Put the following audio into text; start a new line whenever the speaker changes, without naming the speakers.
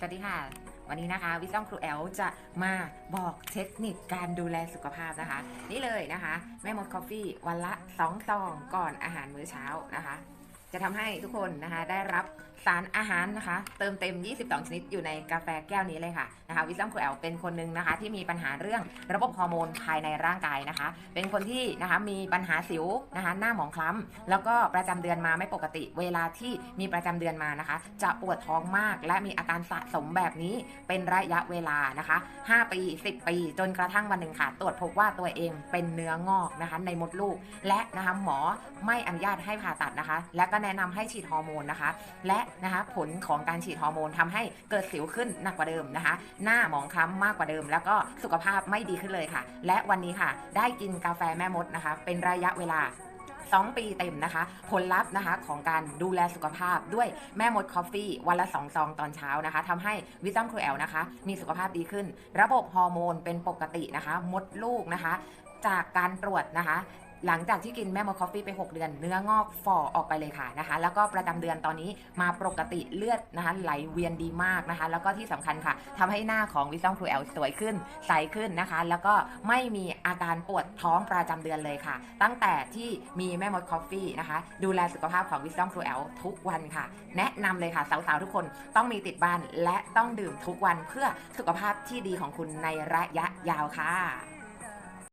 สวัสดีค่ะ วันนี้นะคะวิซอมครูแอลจะมาบอกเทคนิคการดูแลสุขภาพนะคะ นี่เลยนะคะ แม่มดคอฟฟี่วันละ2ซองก่อนอาหารมื้อเช้านะคะ จะทำให้ทุกคนนะคะได้รับสารอาหารนะคะ เติมเต็ม 22 ชนิดอยู่ในกาแฟแก้วนี้เลยค่ะนะคะวิซอมคูแอลเป็นคนหนึ่งนะคะ ที่มีปัญหาเรื่องระบบฮอร์โมนภายในร่างกายนะคะ เป็นคนที่นะคะมีปัญหาสิวนะคะหน้าหมองคล้ำแล้วก็ประจำเดือนมาไม่ปกติ เวลาที่มีประจำเดือนมานะคะ จะปวดท้องมาก และมีอาการสะสมแบบนี้เป็นระยะเวลานะคะ 5 ปี 10 ปี จนกระทั่งวันหนึ่งค่ะ ตรวจพบว่าตัวเองเป็นเนื้องอกนะคะในมดลูก และนะคะหมอไม่อนุญาตให้ผ่าตัดนะคะ และก็แนะนำให้ฉีดฮอร์โมนนะคะ และนะคะผลของการฉีดฮอร์โมนทำให้เกิดสิวขึ้นหนักกว่าเดิมนะคะ หน้าหมองคล้ำมากกว่าเดิม แล้วก็สุขภาพไม่ดีขึ้นเลยค่ะ และวันนี้ค่ะ ได้กินกาแฟแม่มดนะคะ เป็นระยะเวลา2 ปีเต็มนะคะ ผลลัพธ์นะคะของการดูแลสุขภาพด้วยแม่มดคอฟฟี่วันละ2ซองตอนเช้านะคะทำให้วิซัมครูแอลนะคะ มีสุขภาพดีขึ้น ระบบฮอร์โมนเป็นปกตินะคะ มดลูกนะคะ จากการตรวจนะคะ หลังจากที่กินแม่มดคอฟฟี่ไป 6 เดือน เนื้องอกฝ่อออกไปเลยค่ะนะคะ แล้วก็ประจำเดือนตอนนี้มาปกติเลือดนะคะไหลเวียนดีมากนะคะ แล้วก็ที่สำคัญค่ะทำให้หน้าของวิซอมครูแอลสวยขึ้นใสขึ้นนะคะ แล้วก็ไม่มีอาการปวดท้องประจำเดือนเลยค่ะ ตั้งแต่ที่มีแม่มดคอฟฟี่นะคะ ดูแลสุขภาพของวิซอมครูแอลทุกวันค่ะ แนะนำเลยค่ะสาวๆทุกคนต้องมีติดบ้านและต้องดื่มทุกวันเพื่อสุขภาพที่ดีของคุณในระยะยาวค่ะ